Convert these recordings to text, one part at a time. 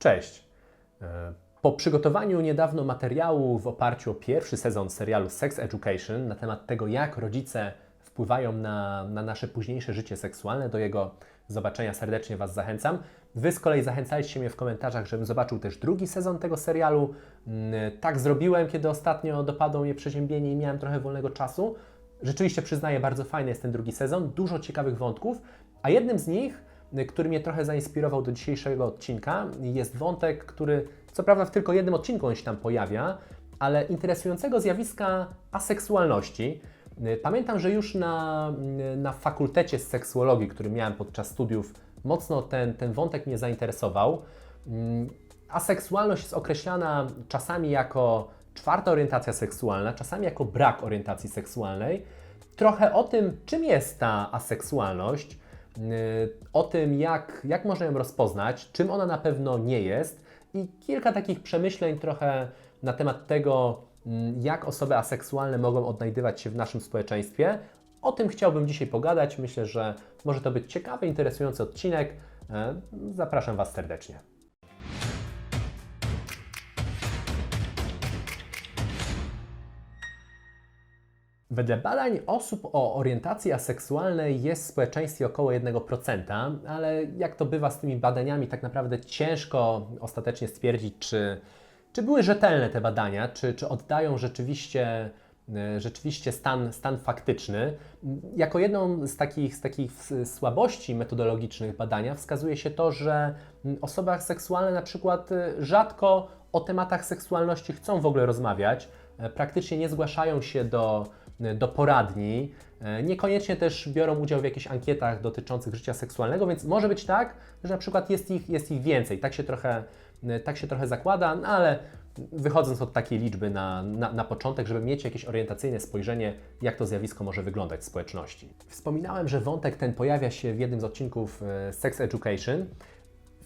Cześć. E, Po przygotowaniu niedawno materiału w oparciu o pierwszy sezon serialu Sex Education na temat tego, jak rodzice wpływają na, na nasze późniejsze życie seksualne, do jego zobaczenia serdecznie Was zachęcam. Wy z kolei zachęcaliście mnie w komentarzach, żebym zobaczył też drugi sezon tego serialu. Mm, Tak zrobiłem, kiedy ostatnio dopadło mnie przeziębienie i miałem trochę wolnego czasu. Rzeczywiście przyznaję, bardzo fajny jest ten drugi sezon, dużo ciekawych wątków, a jednym z nich, który mnie trochę zainspirował do dzisiejszego odcinka, jest wątek, który co prawda w tylko jednym odcinku on się tam pojawia, ale interesującego zjawiska aseksualności. Y, Pamiętam, że już na, y, na fakultecie z seksuologii, który miałem podczas studiów, mocno ten, ten wątek mnie zainteresował. Mm, Aseksualność jest określana czasami jako czwarta orientacja seksualna, czasami jako brak orientacji seksualnej. Trochę o tym, czym jest ta aseksualność, o tym, jak, jak można ją rozpoznać, czym ona na pewno nie jest i kilka takich przemyśleń trochę na temat tego, mm, jak osoby aseksualne mogą odnajdywać się w naszym społeczeństwie. O tym chciałbym dzisiaj pogadać. Myślę, że może to być ciekawy, interesujący odcinek. E, Zapraszam Was serdecznie. Wedle badań osób o orientacji aseksualnej jest w społeczeństwie około 1%, ale jak to bywa z tymi badaniami, tak naprawdę ciężko ostatecznie stwierdzić, czy, czy były rzetelne te badania, czy, czy oddają rzeczywiście, e, rzeczywiście stan, stan faktyczny. Jako jedną z takich, z takich słabości metodologicznych badania wskazuje się to, że osoby seksualne na przykład e, rzadko o tematach seksualności chcą w ogóle rozmawiać, e, praktycznie nie zgłaszają się do, do poradni, e, niekoniecznie też biorą udział w jakichś ankietach dotyczących życia seksualnego, więc może być tak, że na przykład jest ich, jest ich więcej. Tak się trochę, e, tak się trochę zakłada, no ale wychodząc od takiej liczby na, na, na początek, żeby mieć jakieś orientacyjne spojrzenie, jak to zjawisko może wyglądać w społeczności. Wspominałem, że wątek ten pojawia się w jednym z odcinków e, Sex Education.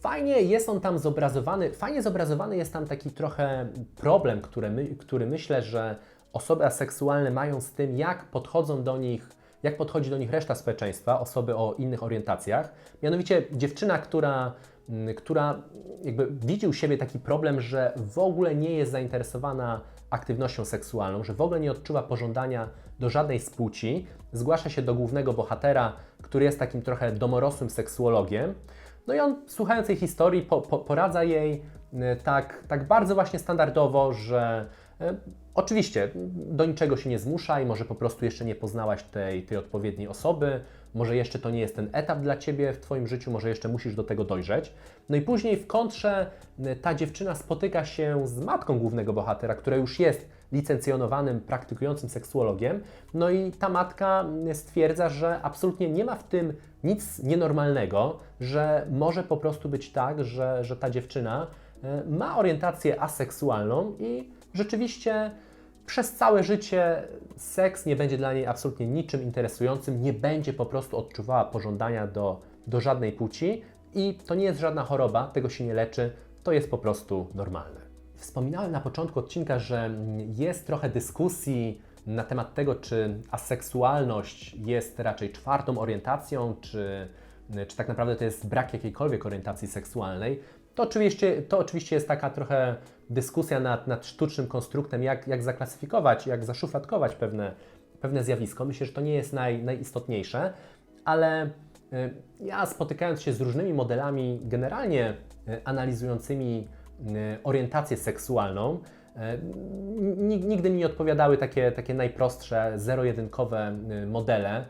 Fajnie jest on tam zobrazowany, fajnie zobrazowany jest tam taki trochę problem, który, my, który myślę, że osoby aseksualne mają z tym, jak podchodzą do nich, jak podchodzi do nich reszta społeczeństwa, osoby o innych orientacjach. Mianowicie dziewczyna, która, mm, która jakby widzi u siebie taki problem, że w ogóle nie jest zainteresowana aktywnością seksualną, że w ogóle nie odczuwa pożądania do żadnej z płci, zgłasza się do głównego bohatera, który jest takim trochę domorosłym seksuologiem. No i on, słuchając tej historii, po, po, poradza jej y, tak, tak bardzo właśnie standardowo, że y, oczywiście do niczego się nie zmusza i może po prostu jeszcze nie poznałaś tej, tej odpowiedniej osoby, może jeszcze to nie jest ten etap dla Ciebie w Twoim życiu, może jeszcze musisz do tego dojrzeć. No i później w kontrze y, ta dziewczyna spotyka się z matką głównego bohatera, która już jest licencjonowanym, praktykującym seksuologiem. No i ta matka y, stwierdza, że absolutnie nie ma w tym nic nienormalnego, że może po prostu być tak, że, że ta dziewczyna y, ma orientację aseksualną i rzeczywiście przez całe życie seks nie będzie dla niej absolutnie niczym interesującym, nie będzie po prostu odczuwała pożądania do, do żadnej płci i to nie jest żadna choroba, tego się nie leczy, to jest po prostu normalne. Wspominałem na początku odcinka, że jest trochę dyskusji na temat tego, czy aseksualność jest raczej czwartą orientacją, czy, czy tak naprawdę to jest brak jakiejkolwiek orientacji seksualnej. To oczywiście, to oczywiście jest taka trochę dyskusja nad, nad sztucznym konstruktem, jak, jak zaklasyfikować, jak zaszufladkować pewne, pewne zjawisko. Myślę, że to nie jest naj, najistotniejsze, ale y, ja spotykając się z różnymi modelami generalnie y, analizującymi y, orientację seksualną, ni- nigdy mi nie odpowiadały takie, takie najprostsze, zero-jedynkowe modele,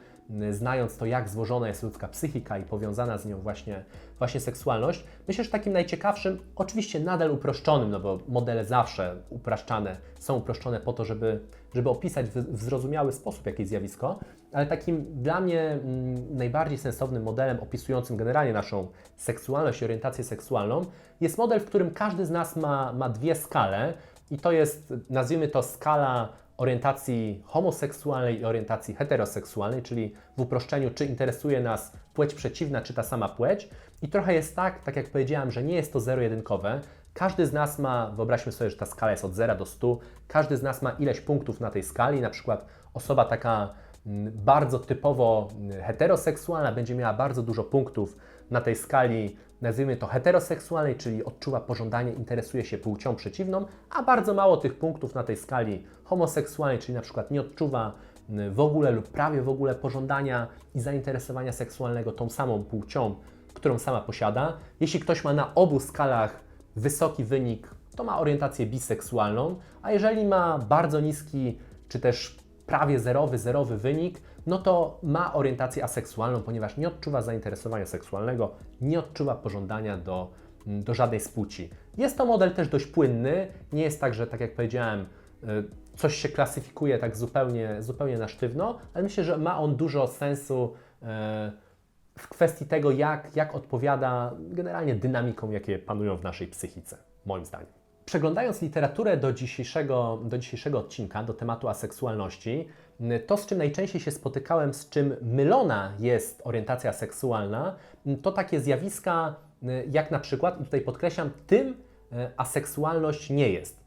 znając to, jak złożona jest ludzka psychika i powiązana z nią właśnie, właśnie seksualność. Myślę, że takim najciekawszym, oczywiście nadal uproszczonym, no bo modele zawsze upraszczane są uproszczone po to, żeby, żeby opisać w, w zrozumiały sposób jakieś zjawisko, ale takim dla mnie mm, najbardziej sensownym modelem opisującym generalnie naszą seksualność i orientację seksualną jest model, w którym każdy z nas ma, ma dwie skale i to jest, nazwijmy to skala orientacji homoseksualnej i orientacji heteroseksualnej, czyli w uproszczeniu, czy interesuje nas płeć przeciwna, czy ta sama płeć. I trochę jest tak, tak jak powiedziałem, że nie jest to zero-jedynkowe. Każdy z nas ma, wyobraźmy sobie, że ta skala jest od 0 do 100, każdy z nas ma ileś punktów na tej skali, na przykład osoba taka mm, bardzo typowo mm, heteroseksualna będzie miała bardzo dużo punktów na tej skali nazwijmy to heteroseksualnej, czyli odczuwa pożądanie, interesuje się płcią przeciwną, a bardzo mało tych punktów na tej skali homoseksualnej, czyli na przykład nie odczuwa y, w ogóle lub prawie w ogóle pożądania i zainteresowania seksualnego tą samą płcią, którą sama posiada. Jeśli ktoś ma na obu skalach wysoki wynik, to ma orientację biseksualną, a jeżeli ma bardzo niski czy też prawie zerowy, zerowy wynik, no to ma orientację aseksualną, ponieważ nie odczuwa zainteresowania seksualnego, nie odczuwa pożądania do, do żadnej z płci. Jest to model też dość płynny, nie jest tak, że tak jak powiedziałem, y, coś się klasyfikuje tak zupełnie, zupełnie na sztywno, ale myślę, że ma on dużo sensu y, w kwestii tego, jak, jak odpowiada generalnie dynamikom, jakie panują w naszej psychice, moim zdaniem. Przeglądając literaturę do dzisiejszego, do dzisiejszego odcinka, do tematu aseksualności, to z czym najczęściej się spotykałem, z czym mylona jest orientacja seksualna, to takie zjawiska, jak na przykład, i tutaj podkreślam, tym aseksualność nie jest.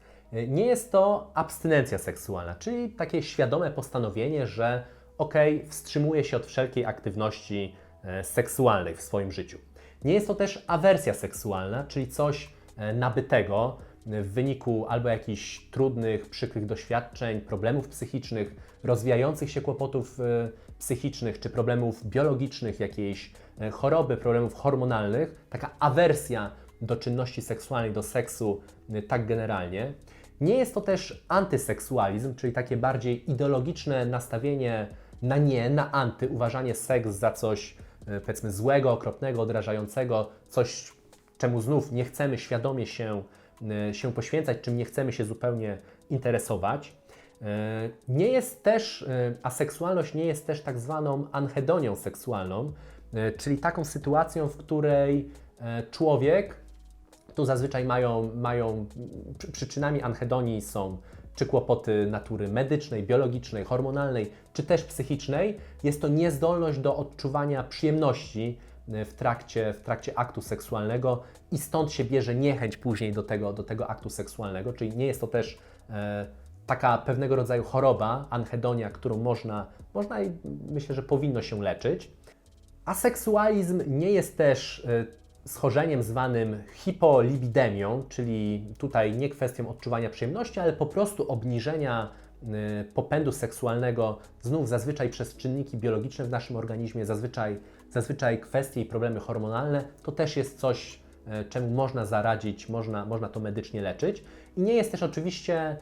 Nie jest to abstynencja seksualna, czyli takie świadome postanowienie, że ok, wstrzymuje się od wszelkiej aktywności seksualnej w swoim życiu. Nie jest to też awersja seksualna, czyli coś nabytego, w wyniku albo jakichś trudnych, przykrych doświadczeń, problemów psychicznych, rozwijających się kłopotów e, psychicznych czy problemów biologicznych, jakiejś e, choroby, problemów hormonalnych, taka awersja do czynności seksualnej, do seksu e, tak generalnie. Nie jest to też antyseksualizm, czyli takie bardziej ideologiczne nastawienie na nie, na anty, uważanie seks za coś powiedzmy złego, okropnego, odrażającego, coś czemu znów nie chcemy świadomie się się poświęcać, czym nie chcemy się zupełnie interesować. E, nie jest też, e, a seksualność nie jest też tak zwaną anhedonią seksualną, czyli taką sytuacją, w której człowiek, tu zazwyczaj mają, mają przyczynami anhedonii są czy kłopoty natury medycznej, biologicznej, hormonalnej, czy też psychicznej, jest to niezdolność do odczuwania przyjemności w trakcie, w trakcie aktu seksualnego i stąd się bierze niechęć później do tego, do tego aktu seksualnego, czyli nie jest to też e, taka pewnego rodzaju choroba, anhedonia, którą można, można i myślę, że powinno się leczyć. Aseksualizm nie jest też e, schorzeniem zwanym hipolibidemią, czyli tutaj nie kwestią odczuwania przyjemności, ale po prostu obniżenia e, popędu seksualnego, znów zazwyczaj przez czynniki biologiczne w naszym organizmie, zazwyczaj zazwyczaj kwestie i problemy hormonalne to też jest coś, e, czemu można zaradzić, można, można to medycznie leczyć. I nie jest też oczywiście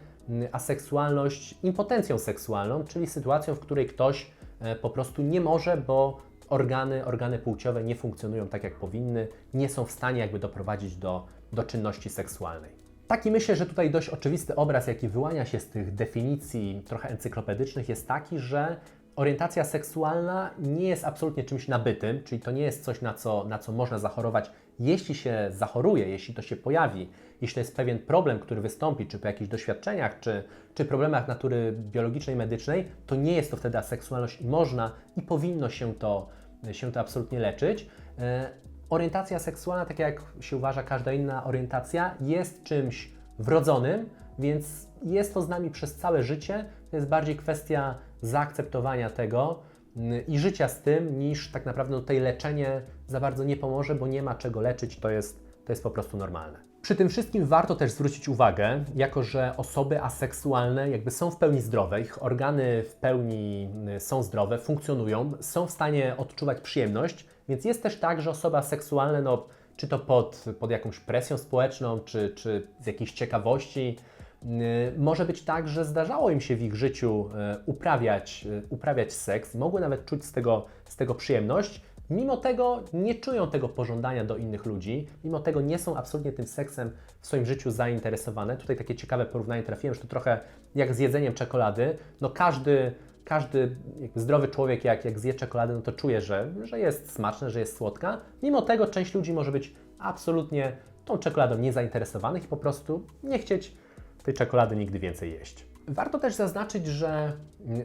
aseksualność impotencją seksualną, czyli sytuacją, w której ktoś e, po prostu nie może, bo organy, organy płciowe nie funkcjonują tak, jak powinny, nie są w stanie jakby doprowadzić do, do czynności seksualnej. Taki myślę, że tutaj dość oczywisty obraz, jaki wyłania się z tych definicji trochę encyklopedycznych, jest taki, że orientacja seksualna nie jest absolutnie czymś nabytym, czyli to nie jest coś, na co, na co można zachorować. Jeśli się zachoruje, jeśli to się pojawi, jeśli to jest pewien problem, który wystąpi, czy po jakichś doświadczeniach, czy, czy problemach natury biologicznej, medycznej, to nie jest to wtedy aseksualność i można i powinno się to, się to absolutnie leczyć. E, orientacja seksualna, tak jak się uważa każda inna orientacja, jest czymś wrodzonym, więc jest to z nami przez całe życie. To jest bardziej kwestia zaakceptowania tego mm, i życia z tym, niż tak naprawdę tutaj leczenie za bardzo nie pomoże, bo nie ma czego leczyć, to jest, to jest po prostu normalne. Przy tym wszystkim warto też zwrócić uwagę, jako że osoby aseksualne jakby są w pełni zdrowe, ich organy w pełni mm, są zdrowe, funkcjonują, są w stanie odczuwać przyjemność, więc jest też tak, że osoby aseksualne, no, czy to pod, pod jakąś presją społeczną, czy, czy z jakiejś ciekawości, może być tak, że zdarzało im się w ich życiu y, uprawiać, y, uprawiać seks, mogły nawet czuć z tego, z tego przyjemność, mimo tego nie czują tego pożądania do innych ludzi, mimo tego nie są absolutnie tym seksem w swoim życiu zainteresowane. Tutaj takie ciekawe porównanie trafiłem, że to trochę jak z jedzeniem czekolady. No każdy, każdy zdrowy człowiek, jak, jak zje czekoladę, no to czuje, że, że jest smaczne, że jest słodka. Mimo tego część ludzi może być absolutnie tą czekoladą niezainteresowanych i po prostu nie chcieć tej czekolady nigdy więcej jeść. Warto też zaznaczyć, że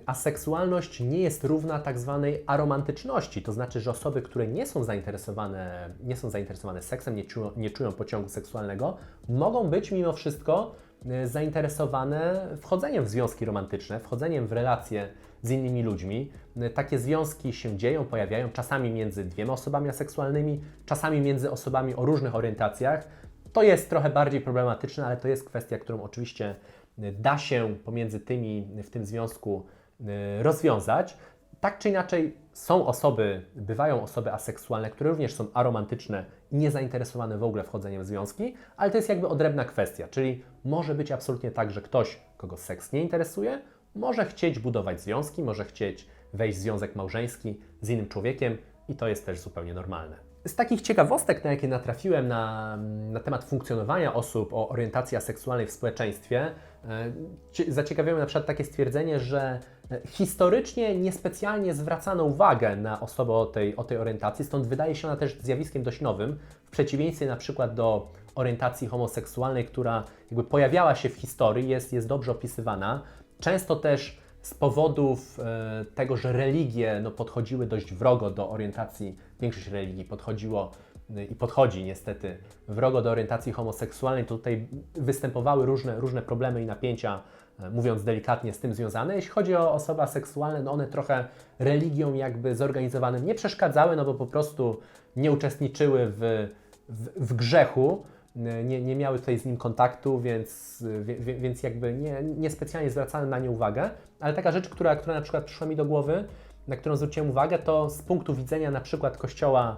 aseksualność nie jest równa tak zwanej aromantyczności, to znaczy, że osoby, które nie są zainteresowane, nie są zainteresowane seksem, nie czują, nie czują pociągu seksualnego, mogą być mimo wszystko y, zainteresowane wchodzeniem w związki romantyczne, wchodzeniem w relacje z innymi ludźmi. Y, Takie związki się dzieją, pojawiają czasami między dwiema osobami aseksualnymi, czasami między osobami o różnych orientacjach. To jest trochę bardziej problematyczne, ale to jest kwestia, którą oczywiście y, da się pomiędzy tymi w tym związku y, rozwiązać. Tak czy inaczej, są osoby, bywają osoby aseksualne, które również są aromantyczne i niezainteresowane w ogóle wchodzeniem w związki, ale to jest jakby odrębna kwestia, czyli może być absolutnie tak, że ktoś, kogo seks nie interesuje, może chcieć budować związki, może chcieć wejść w związek małżeński z innym człowiekiem i to jest też zupełnie normalne. Z takich ciekawostek, na jakie natrafiłem na, na temat funkcjonowania osób o orientacji aseksualnej w społeczeństwie, e, cie- zaciekawiło mnie na przykład takie stwierdzenie, że e, historycznie niespecjalnie zwracano uwagę na osobę o tej, o tej orientacji, stąd wydaje się ona też zjawiskiem dość nowym, w przeciwieństwie na przykład do orientacji homoseksualnej, która jakby pojawiała się w historii, jest, jest dobrze opisywana. Często też z powodów e, tego, że religie no, podchodziły dość wrogo do orientacji, większość religii podchodziło e, i podchodzi niestety wrogo do orientacji homoseksualnej, to tutaj występowały różne, różne problemy i napięcia, e, mówiąc delikatnie, z tym związane. Jeśli chodzi o osoby aseksualne, no one trochę religiom jakby zorganizowanym nie przeszkadzały, no bo po prostu nie uczestniczyły w, w, w grzechu, nie, nie miały tutaj z nim kontaktu, więc, więc jakby nie, nie specjalnie zwracano na nie uwagę. Ale taka rzecz, która, która na przykład przyszła mi do głowy, na którą zwróciłem uwagę, to z punktu widzenia na przykład kościoła,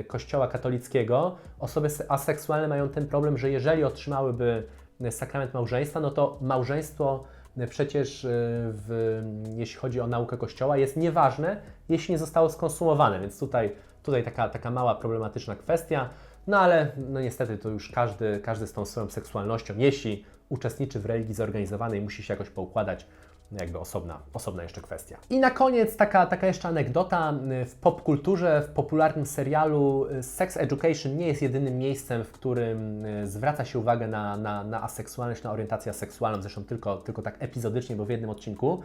y, kościoła katolickiego, osoby se- aseksualne mają ten problem, że jeżeli otrzymałyby y, sakrament małżeństwa, no to małżeństwo y, przecież, w, jeśli chodzi o naukę kościoła, jest nieważne, jeśli nie zostało skonsumowane, więc tutaj, tutaj taka, taka mała problematyczna kwestia. No ale no niestety to już każdy, każdy z tą swoją seksualnością, jeśli uczestniczy w religii zorganizowanej, musi się jakoś poukładać, jakby osobna, osobna jeszcze kwestia. I na koniec taka, taka jeszcze anegdota. W popkulturze, w popularnym serialu y, Sex Education nie jest jedynym miejscem, w którym y, zwraca się uwagę na, na, na aseksualność, na orientację seksualną, zresztą tylko, tylko tak epizodycznie, bo w jednym odcinku.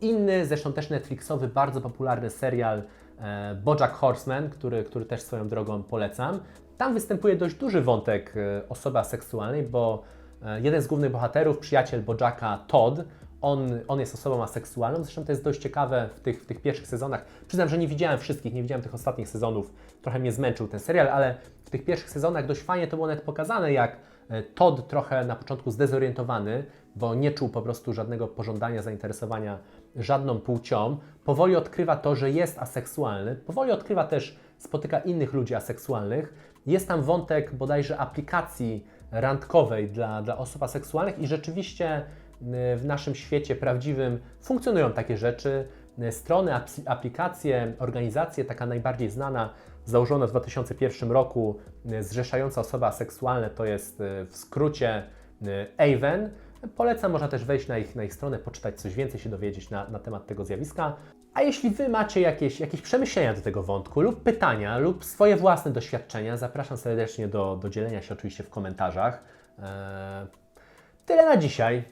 Inny, zresztą też Netflixowy, bardzo popularny serial e, BoJack Horseman, który, który też swoją drogą polecam. Tam występuje dość duży wątek e, osoby aseksualnej, bo e, jeden z głównych bohaterów, przyjaciel Bojacka, Todd, on, on jest osobą aseksualną. Zresztą to jest dość ciekawe w tych, w tych pierwszych sezonach. Przyznam, że nie widziałem wszystkich, nie widziałem tych ostatnich sezonów. Trochę mnie zmęczył ten serial, ale w tych pierwszych sezonach dość fajnie to było nawet pokazane, jak e, Todd trochę na początku zdezorientowany, bo nie czuł po prostu żadnego pożądania, zainteresowania żadną płcią, powoli odkrywa to, że jest aseksualny, powoli odkrywa też, spotyka innych ludzi aseksualnych. Jest tam wątek bodajże aplikacji randkowej dla, dla osób aseksualnych i rzeczywiście w naszym świecie prawdziwym funkcjonują takie rzeczy. Y, Strony, apl- aplikacje, organizacje, taka najbardziej znana, założona w 2001 roku, y, zrzeszająca osoby aseksualne, to jest y, w skrócie y, Aven. Polecam, można też wejść na ich, na ich stronę, poczytać coś więcej, się dowiedzieć na, na temat tego zjawiska. A jeśli Wy macie jakieś, jakieś przemyślenia do tego wątku lub pytania, lub swoje własne doświadczenia, zapraszam serdecznie do, do dzielenia się oczywiście w komentarzach. Eee, tyle na dzisiaj.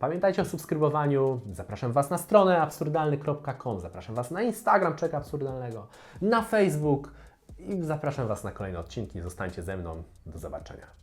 Pamiętajcie o subskrybowaniu. Zapraszam Was na stronę absurdalny.com, zapraszam Was na Instagram Czeka Absurdalnego, na Facebook i zapraszam Was na kolejne odcinki. Zostańcie ze mną. Do zobaczenia.